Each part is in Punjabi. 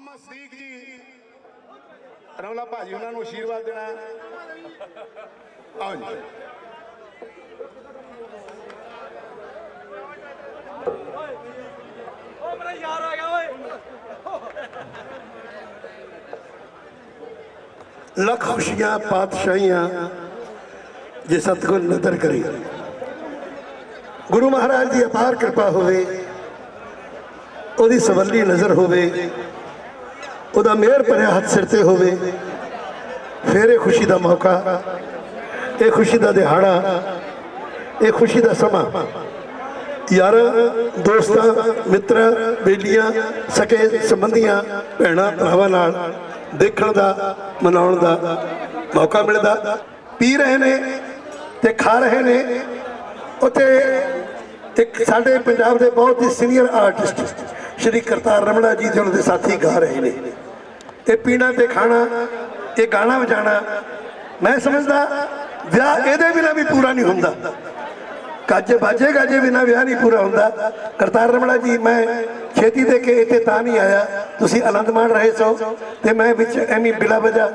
ਮੁਹੰਮਦ ਸਦੀਕ ਜੀ। ਰਮਲਾ ਭਾਜੀ ਉਹਨਾਂ ਨੂੰ ਆਸ਼ੀਰਵਾਦ ਦੇਣਾ ਆਓ ਜੀ। ਓ ਮੇਰਾ ਯਾਰ ਆ ਗਿਆ ਓਏ। ਲੱਖ ਖੁਸ਼ੀਆਂ ਪਾਤਸ਼ਾਹੀਆਂ ਜੇ ਸਤਿਗੁਰ ਨਦਰ ਕਰੇ। ਗੁਰੂ ਮਹਾਰਾਜ ਦੀ ਅਪਾਰ ਕਿਰਪਾ ਹੋਵੇ ਉਹਦੀ ਸਵੱਲੀ ਨਜ਼ਰ ਹੋਵੇ। ਉਹਦਾ ਮਿਹਰ ਭਰਿਆ ਹੱਥ ਸਿਰ ਤੇ ਹੋਵੇ, ਫਿਰ ਇਹ ਖੁਸ਼ੀ ਦਾ ਮੌਕਾ, ਇਹ ਖੁਸ਼ੀ ਦਾ ਦਿਹਾੜਾ, ਇਹ ਖੁਸ਼ੀ ਦਾ ਸਮਾਂ। ਯਾਰ, ਦੋਸਤਾਂ, ਮਿੱਤਰਾਂ, ਬੇਲੀਆਂ, ਸਕੇ ਸੰਬੰਧੀਆਂ, ਭੈਣਾਂ, ਭਰਾਵਾਂ ਨਾਲ ਦੇਖਣ ਦਾ, ਮਨਾਉਣ ਦਾ ਮੌਕਾ ਮਿਲਦਾ। ਪੀ ਰਹੇ ਨੇ ਤੇ ਖਾ ਰਹੇ ਨੇ। ਉੱਥੇ ਇੱਕ ਸਾਡੇ ਪੰਜਾਬ ਦੇ ਬਹੁਤ ਹੀ ਸੀਨੀਅਰ ਆਰਟਿਸਟ ਸ਼੍ਰੀ ਕਰਤਾਰ ਰਮਣਾ ਜੀ ਦੇ ਉਹਨਾਂ ਦੇ ਸਾਥੀ ਗਾ ਰਹੇ ਨੇ। ਇਹ ਪੀਣਾ ਤੇ ਖਾਣਾ, ਇਹ ਗਾਣਾ ਵਜਾਣਾ। ਮੈਂ ਸਮਝਦਾ, ਵਿਆਹ ਇਹਦੇ ਬਿਨਾਂ ਵੀ ਪੂਰਾ ਨਹੀਂ ਹੁੰਦਾ। ਕਾਜੇ ਬਾਜੇ ਗਾਜੇ ਬਿਨਾ ਵਿਆਹ ਨਹੀਂ ਪੂਰਾ ਹੁੰਦਾ। ਕਰਤਾਰ ਰਮਣਾ ਜੀ, ਮੈਂ ਛੇਤੀ ਦੇ ਕੇ ਇੱਥੇ ਤਾਂ ਨਹੀਂ ਆਇਆ। ਤੁਸੀਂ ਆਨੰਦ ਮਾਣ ਰਹੇ ਸੋ ਤੇ ਮੈਂ ਵਿੱਚ ਐਵੇਂ ਬਿਲਾ ਵਜਾ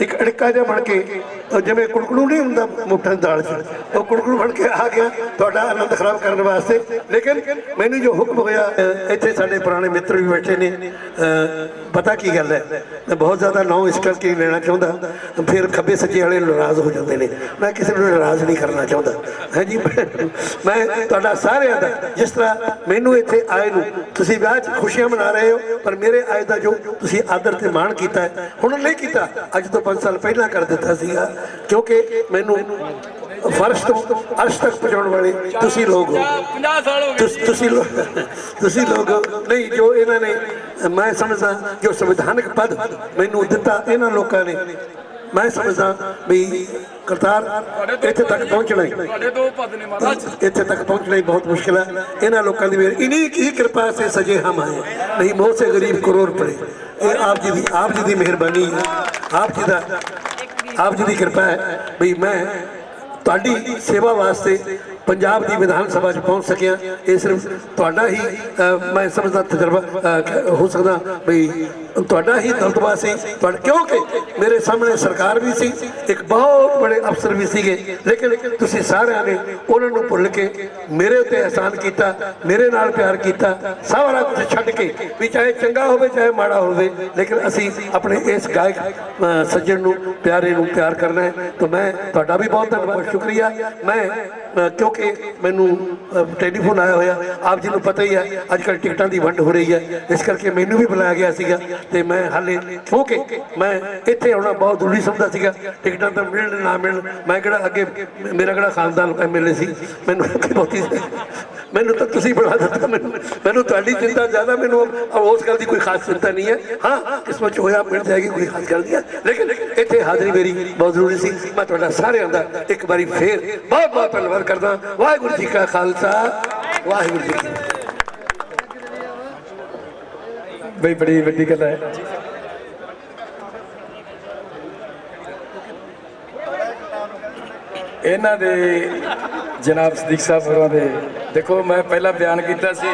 ਇੱਕ ਅੜਕਾ ਜਿਹਾ ਬਣ ਕੇ ਜਿਵੇਂ ਕੁੜਕੜੂ ਨਹੀਂ ਹੁੰਦਾ ਮੁੱਠਾਂ ਦੀ ਦਾਲ 'ਚ, ਉਹ ਕੁੜਕੜੂ ਬਣ ਕੇ ਆ ਗਿਆ ਤੁਹਾਡਾ ਆਨੰਦ ਖਰਾਬ ਕਰਨ ਵਾਸਤੇ। ਲੇਕਿਨ ਮੈਨੂੰ ਜੋ ਹੁਕਮ ਹੋਇਆ ਇੱਥੇ ਸਾਡੇ ਪੁਰਾਣੇ ਮਿੱਤਰ ਵੀ ਬੈਠੇ ਨੇ ਪਤਾ ਕੀ ਗੱਲ ਹੈ? ਮੈਂ ਬਹੁਤ ਜ਼ਿਆਦਾ ਨਾਂ ਇਸ ਕਰਕੇ ਲੈਣਾ ਚਾਹੁੰਦਾ, ਫਿਰ ਖੱਬੇ ਸੱਜੇ ਵਾਲੇ ਨਾਰਾਜ਼ ਹੋ ਜਾਂਦੇ ਨੇ। ਮੈਂ ਕਿਸੇ ਨੂੰ ਨਾਰਾਜ਼ ਨਹੀਂ ਕਰਨਾ ਚਾਹੁੰਦਾ। ਹੈ ਜੀ? ਮੈਂ ਤੁਹਾਡਾ ਸਾਰਿਆਂ ਦਾ, ਜਿਸ ਤਰ੍ਹਾਂ ਮੈਨੂੰ ਇੱਥੇ ਆਏ ਨੂੰ ਤੁਸੀਂ ਵਿਆਹ 'ਚ ਖੁਸ਼ੀਆਂ ਮਨਾ ਰਹੇ ਹੋ, ਪਰ ਮੇਰੇ ਆਏ ਦਾ ਜੋ ਤੁਸੀਂ ਆਦਰ ਤੇ ਮਾਣ ਕੀਤਾ ਹੈ। ਹੁਣ ਨਹੀਂ ਕੀਤਾ। ਅੱਜ ਤੋਂ 5 ਸਾਲ ਪਹਿਲਾਂ ਕਰ ਦਿੱਤਾ ਸੀਗਾ। ਕਿਉਂਕਿ ਮੈਨੂੰ ਫਰਸ਼ ਤੋਂ ਅਰਸ਼ ਤੱਕ ਪਹੁੰਚਾਉਣ ਵਾਲੇ ਤੁਸੀਂ ਲੋਕ ਹੋ। 50 ਸਾਲ ਹੋ ਗਏ। ਤੁਸ- ਤੁਸੀਂ ਲੋਕ ਤੁਸੀਂ ਲੋਕ ਨਹੀਂ ਜੋ ਇਹਨਾਂ ਨੇ ਮੈਂ ਸਮਝਦਾ ਜੋ ਸੰਵਿਧਾਨਕ ਪਦ ਮੈਨੂੰ ਦਿੱਤਾ ਇਹਨਾਂ ਲੋਕਾਂ ਨੇ ਮੈਂ ਸਮਝਦਾ ਵੀ ਕਰਤਾਰ ਇੱਥੇ ਤੱਕ ਪਹੁੰਚਣਾ ਹੀ। ਤੁਹਾਡੇ ਦੋ ਪਦ ਨੇ ਮਹਾਰਾਜ ਇੱਥੇ ਤੱਕ ਪਹੁੰਚਣਾ ਹੀ ਬਹੁਤ ਮੁਸ਼ਕਿਲ ਹੈ। ਇਹਨਾਂ ਲੋਕਾਂ ਦੀ ਮਿਹਰ ਇਨੀ ਕੀ ਕਿਰਪਾ ਸੇ ਸਜੇ ਹਮ ਆਏ। ਨਹੀਂ ਮੋਹ ਸੇ ਗਰੀਬ ਕਰੋੜ ਪੜੇ। ਇਹ ਆਪ ਜੀ ਦੀ ਆਪ ਜੀ ਦੀ ਮਿਹਰਬਾਨੀ ਹੈ। ਆਪ ਜੀ ਦਾ ਆਪ ਜੀ ਦੀ ਕਿਰਪਾ ਹੈ ਵੀ ਮੈਂ ਤੁਹਾਡੀ ਸੇਵਾ ਵਾਸਤੇ ਪੰਜਾਬ ਦੀ ਵਿਧਾਨ ਸਭਾ 'ਚ ਪਹੁੰਚ ਸਕਿਆ। ਇਹ ਸਿਰਫ ਤੁਹਾਡਾ ਹੀ ਮੈਂ ਸਮਝਦਾ ਤਜਰਬਾ ਹੋ ਸਕਦਾ ਵੀ ਤੁਹਾਡਾ ਹੀ ਦਲਤਵਾ ਸੀ। ਕਿਉਂਕਿ ਮੇਰੇ ਸਾਹਮਣੇ ਸਰਕਾਰ ਵੀ ਸੀ, ਇੱਕ ਬਹੁਤ ਬੜੇ ਅਫਸਰ ਵੀ ਸੀਗੇ। ਲੇਕਿਨ ਤੁਸੀਂ ਸਾਰਿਆਂ ਨੇ ਉਹਨਾਂ ਨੂੰ ਭੁੱਲ ਕੇ ਮੇਰੇ ਉੱਤੇ ਅਹਿਸਾਨ ਕੀਤਾ, ਮੇਰੇ ਨਾਲ ਪਿਆਰ ਕੀਤਾ, ਸਾਰਾ ਕੁਝ ਛੱਡ ਕੇ, ਵੀ ਚਾਹੇ ਚੰਗਾ ਹੋਵੇ, ਚਾਹੇ ਮਾੜਾ ਹੋਵੇ, ਲੇਕਿਨ ਅਸੀਂ ਆਪਣੇ ਇਸ ਗਾਇਕ ਸੱਜਣ ਨੂੰ, ਪਿਆਰੇ ਨੂੰ ਪਿਆਰ ਕਰਨਾ ਹੈ। ਤਾਂ ਮੈਂ ਤੁਹਾਡਾ ਵੀ ਬਹੁਤ ਧੰਨਵਾਦ ਸ਼ੁਕਰੀਆ। ਮੈਂ ਕਿਉਂਕਿ ਮੈਨੂੰ ਟੈਲੀਫੋਨ ਆਇਆ ਹੋਇਆ। ਆਪ ਜੀ ਨੂੰ ਪਤਾ ਹੀ ਹੈ ਅੱਜ ਕੱਲ ਟਿਕਟਾਂ ਦੀ ਵੰਡ ਹੋ ਰਹੀ ਹੈ। ਇਸ ਕਰਕੇ ਮੈਨੂੰ ਵੀ ਬੁਲਾਇਆ ਗਿਆ ਸੀਗਾ ਤੇ ਮੈਂ ਹਾਲੇ, ਕਿਉਂਕਿ ਮੈਂ ਇੱਥੇ ਆਉਣਾ ਬਹੁਤ ਜ਼ਰੂਰੀ ਸਮਝਦਾ ਸੀਗਾ। ਟਿਕਟਾਂ ਤਾਂ ਮਿਲਣ ਨਾ ਮਿਲਣ, ਮੈਂ ਕਿਹੜਾ ਅੱਗੇ, ਮੇਰਾ ਕਿਹੜਾ ਖਾਨਦਾਨ ਐਮਐਲਏ ਸੀ। ਮੈਨੂੰ ਬਹੁਤੀ ਮੈਨੂੰ ਤਾਂ ਤੁਸੀਂ ਬਣਾ ਦਿੱਤਾ ਮੈਨੂੰ ਮੈਨੂੰ ਤੁਹਾਡੀ ਚਿੰਤਾ ਜ਼ਿਆਦਾ, ਮੈਨੂੰ ਉਸ ਗੱਲ ਦੀ ਕੋਈ ਖਾਸ ਚਿੰਤਾ ਨਹੀਂ ਹੈ। ਹਾਂ, ਕਿਸਮਤ ਚ ਹੋਇਆ, ਮਿਲ ਜਾਏਗੀ, ਕੋਈ ਖਾਸ ਗੱਲ ਨਹੀਂ ਹੈ। ਲੇਕਿਨ ਇੱਥੇ ਹਾਜ਼ਰੀ ਮੇਰੀ ਬਹੁਤ ਜ਼ਰੂਰੀ ਸੀ। ਮੈਂ ਤੁਹਾਡਾ ਸਾਰਿਆਂ ਦਾ ਇੱਕ ਵਾਰੀ ਫੇਰ ਬਹੁਤ ਬਹੁਤ ਧੰਨਵਾਦ ਕਰਦਾ ਵਾਹਿਗੁਰੂ ਜੀ ਕਾ ਖਾਲਸਾ, ਵਾਹਿਗੁਰੂ ਜੀ ਕੀ ਬਈ, ਬੜੀ ਵੱਡੀ ਗੱਲ ਹੈ। ਇਹਨਾਂ ਦੇ ਜਨਾਬ ਸਦੀਕ ਸਾਹਿਬ ਹੋਰਾਂ ਦੇ ਦੇਖੋ ਮੈਂ ਪਹਿਲਾਂ ਬਿਆਨ ਕੀਤਾ ਸੀ।